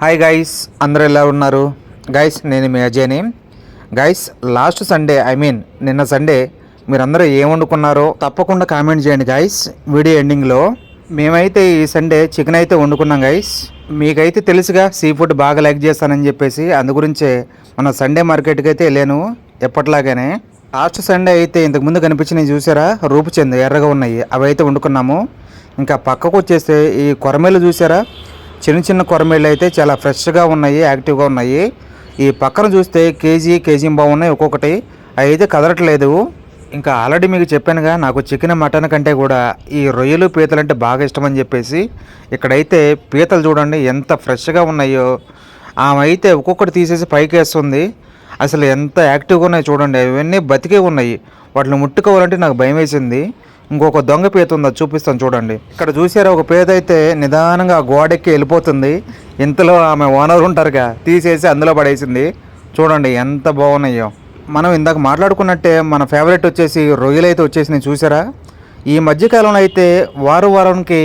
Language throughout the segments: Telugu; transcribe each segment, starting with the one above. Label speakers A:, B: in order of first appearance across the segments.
A: హాయ్ గైస్ అందరూ ఎలా ఉన్నారు? గైస్ నేను మీ అజయ్ని. Guys last Sunday I mean నిన్న సండే మీరందరూ ఏం వండుకున్నారో తప్పకుండా కామెంట్ చేయండి గైస్ వీడియో ఎండింగ్లో మేమైతే ఈ సండే చికెన్ అయితే వండుకున్నాం గైస్ మీకైతే తెలుసుగా సీ ఫుడ్ బాగా లైక్ చేస్తానని చెప్పేసి అందు గురించే మన సండే మార్కెట్కి అయితే వెళ్ళాను ఎప్పటిలాగానే. లాస్ట్ సండే అయితే ఇంతకుముందు కనిపించినవి చూసారా? రూపుచెందు ఎర్రగా ఉన్నాయి అవి అయితే వండుకున్నాము. ఇంకా పక్కకు వచ్చేస్తే ఈ కొరమేలు చూసారా? చిన్న చిన్న కొరమేళ్ళు అయితే చాలా ఫ్రెష్గా ఉన్నాయి యాక్టివ్గా ఉన్నాయి. ఈ పక్కన చూస్తే కేజీ కేజీ బాగున్నాయి ఒక్కొక్కటి. అవి అయితే కదలట్లేదు. ఇంకా ఆల్రెడీ మీకు చెప్పానుగా నాకు చికెన్ మటన్ కంటే కూడా ఈ రొయ్యలు పీతలు అంటే బాగా ఇష్టం అని చెప్పేసి ఇక్కడైతే పీతలు చూడండి ఎంత ఫ్రెష్గా ఉన్నాయో. ఆమె అయితే ఒక్కొక్కటి తీసేసి పైకి వేస్తుంది. అసలు ఎంత యాక్టివ్గా ఉన్నాయో చూడండి అవన్నీ బతికే ఉన్నాయి. వాటిని ముట్టుకోవాలంటే నాకు భయం వేసింది. ఇంకొక దొంగ పీత ఉంది చూపిస్తాను చూడండి. ఇక్కడ చూసారా ఒక పేద అయితే నిదానంగా గోడెక్కి వెళ్ళిపోతుంది. ఇంతలో ఆమె ఓనర్ ఉంటారుగా తీసేసి అందులో పడేసింది. చూడండి ఎంత బాగున్నాయో. మనం ఇందాక మాట్లాడుకున్నట్టే మన ఫేవరెట్ వచ్చేసి రొయ్యలు అయితే వచ్చేసినాయి చూసారా? ఈ మధ్యకాలంలో అయితే వారం వారానికి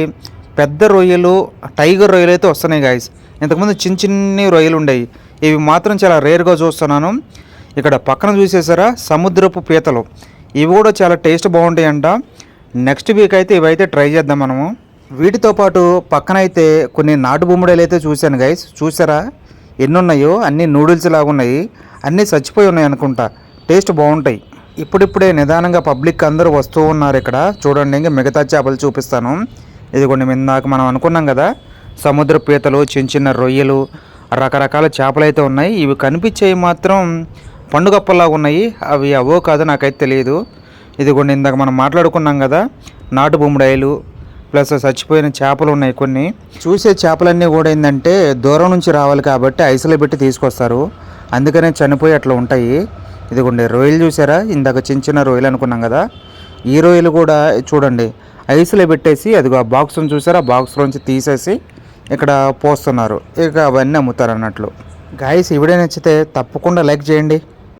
A: పెద్ద రొయ్యలు టైగర్ రొయ్యలు అయితే వస్తున్నాయి గాయస్ ఇంతకుముందు చిన్న చిన్ని రొయ్యలు ఉండేవి. ఇవి మాత్రం చాలా రేర్గా చూస్తున్నాను. ఇక్కడ పక్కన చూసేసారా సముద్రపు పీతలు. ఇవి కూడా చాలా టేస్ట్ బాగుంటాయంట. నెక్స్ట్ వీక్ అయితే ఇవైతే ట్రై చేద్దాం మనము. వీటితో పాటు పక్కనైతే కొన్ని నాటు బొమ్మడలు అయితే చూశాను గైస్ చూసారా? ఎన్ని ఉన్నాయో అన్నీ నూడిల్స్ లాగా ఉన్నాయి. అన్నీ చచ్చిపోయి ఉన్నాయి అనుకుంటా. టేస్ట్ బాగుంటాయి. ఇప్పుడిప్పుడే నిదానంగా పబ్లిక్ అందరూ వస్తూ ఉన్నారు ఇక్కడ. చూడండి ఇంకా మిగతా చేపలు చూపిస్తాను. ఇదిగోండి ఇందాక మనం అనుకున్నాం కదా. సముద్ర పీతలు చిన్న చిన్న రొయ్యలు రకరకాల చేపలు అయితే ఉన్నాయి. ఇవి కనిపించేవి మాత్రం పండుగప్పలాగా ఉన్నాయి. అవి అవో కాదో నాకైతే తెలియదు ఇదిగోండి ఇందాక మనం మాట్లాడుకున్నాం కదా నాటు బొమ్మడాయిలు ప్లస్ చచ్చిపోయిన చేపలు ఉన్నాయి కొన్ని. చూసే చేపలన్నీ కూడా ఏంటంటే దూరం నుంచి రావాలి కాబట్టి ఐసులో పెట్టి తీసుకొస్తారు. అందుకనే చనిపోయి అట్లా ఉంటాయి. ఇదిగోండి రొయ్యలు చూసారా? ఇందాక చిన్న చిన్న రొయ్యలు అనుకున్నాం కదా. ఈ రొయ్యలు కూడా చూడండి ఐసులో పెట్టేసి అదిగో ఆ బాక్స్ని చూసారా? ఆ బాక్స్లోంచి తీసేసి ఇక్కడ పోస్తున్నారు. ఇక అవన్నీ అమ్ముతారు అన్నట్లు. గాయస్ ఇవిడే నచ్చితే తప్పకుండా లైక్ చేయండి.